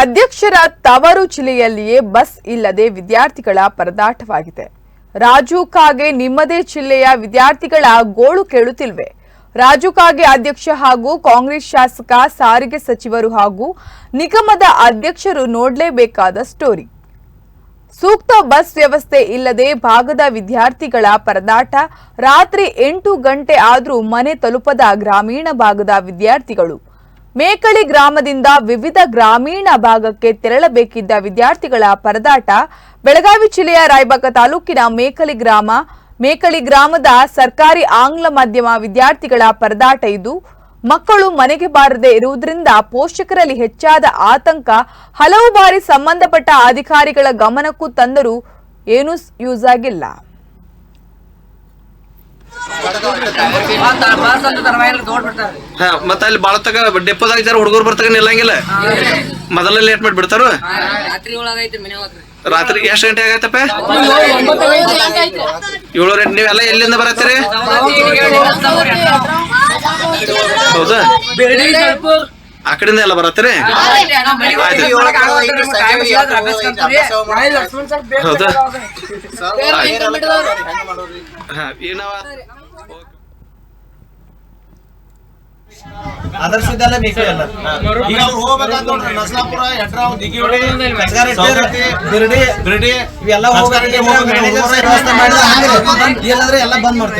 ಅಧ್ಯಕ್ಷರ ತವರು ಜಿಲ್ಲೆಯಲ್ಲಿಯೇ ಬಸ್ ಇಲ್ಲದೆ ವಿದ್ಯಾರ್ಥಿಗಳ ಪರದಾಟವಾಗಿದೆ. ರಾಜು ಕಾಗೆ ನಿಮ್ಮದೇ ಜಿಲ್ಲೆಯ ವಿದ್ಯಾರ್ಥಿಗಳ ಗೋಳು ಕೇಳುತ್ತಿಲ್ವೆ. ರಾಜು ಕಾಗೆ ಅಧ್ಯಕ್ಷ ಹಾಗೂ ಕಾಂಗ್ರೆಸ್ ಶಾಸಕ, ಸಾರಿಗೆ ಸಚಿವರು ಹಾಗೂ ನಿಗಮದ ಅಧ್ಯಕ್ಷರು ನೋಡಲೇಬೇಕಾದ ಸ್ಟೋರಿ. ಸೂಕ್ತ ಬಸ್ ವ್ಯವಸ್ಥೆ ಇಲ್ಲದೆ ಭಾಗದ ವಿದ್ಯಾರ್ಥಿಗಳ ಪರದಾಟ ರಾತ್ರಿ ಎಂಟು ಗಂಟೆ ಆದರೂ ಮನೆ ತಲುಪದ ಗ್ರಾಮೀಣ ಭಾಗದ ವಿದ್ಯಾರ್ಥಿಗಳು ಮೇಕಳಿ ಗ್ರಾಮದಿಂದ ವಿವಿಧ ಗ್ರಾಮೀಣ ಭಾಗಕ್ಕೆ ತೆರಳಬೇಕಿದ್ದ ವಿದ್ಯಾರ್ಥಿಗಳ ಪರದಾಟ ಬೆಳಗಾವಿ ಜಿಲ್ಲೆಯ ರಾಯಬಾಗ ತಾಲೂಕಿನ ಮೇಕಳಿ ಗ್ರಾಮ. ಮೇಕಳಿ ಗ್ರಾಮದ ಸರ್ಕಾರಿ ಆಂಗ್ಲ ಮಾಧ್ಯಮ ವಿದ್ಯಾರ್ಥಿಗಳ ಪರದಾಟ ಇದು ಮಕ್ಕಳು ಮನೆಗೆ ಬಾರದೆ ಇರುವುದರಿಂದ ಪೋಷಕರಲ್ಲಿ ಹೆಚ್ಚಾದ ಆತಂಕ, ಹಲವು ಬಾರಿ ಸಂಬಂಧಪಟ್ಟ ಅಧಿಕಾರಿಗಳ ಗಮನಕ್ಕೂ ತಂದರೂ ಏನೂ ಯೂಸ್ ಆಗಿಲ್ಲ. ಮತ್ತ ಅಲ್ಲಿ ಬಾಳ ತಗ ಡೆಪೋದಾಗ ಜರ ಹುಡುಗರು ಬರ್ತಾಗ ನಿಲ್ಲಂಗಿಲ್ಲ. ಮೊದಲ ಲೇಟ್ ಮಾಡಿ ಬಿಡ್ತಾರ ರಾತ್ರಿ ಎಷ್ಟು ಗಂಟೆ ಆಗತ್ತಪ್ಪ? ಏಳು ಗಂಟೆ ನೀವೆಲ್ಲ ಎಲ್ಲಿಂದ ಬರತ್ತೀರಿ? ಹೌದಾ? ಆ ಕಡೆಯಿಂದ ಎಲ್ಲ ಬರತ್ತೀರಿ? ಹೌದಾ? ಹಾ ಏನವ ಆದರ್ಶದಲ್ಲ ಬೇಕು ಎಲ್ಲ. ಈಗ ಅವ್ರು ಹೋಗ್ಬೇಕಂತ ನೋಡ್ರಿ ನಸ್ಲಾಪುರ ಯಡ್ರಾವ್ ದಿಗಿಯೋಡಿ ಕಸಗಾರಟ್ಟಿ, ಬಿರ್ಡಿ ಬಿರ್ಡಿ ಇವೆಲ್ಲ ಇಲ್ಲಂದ್ರೆ ಎಲ್ಲ ಬಂದ್ ಮಾಡ್ತೀವಿ.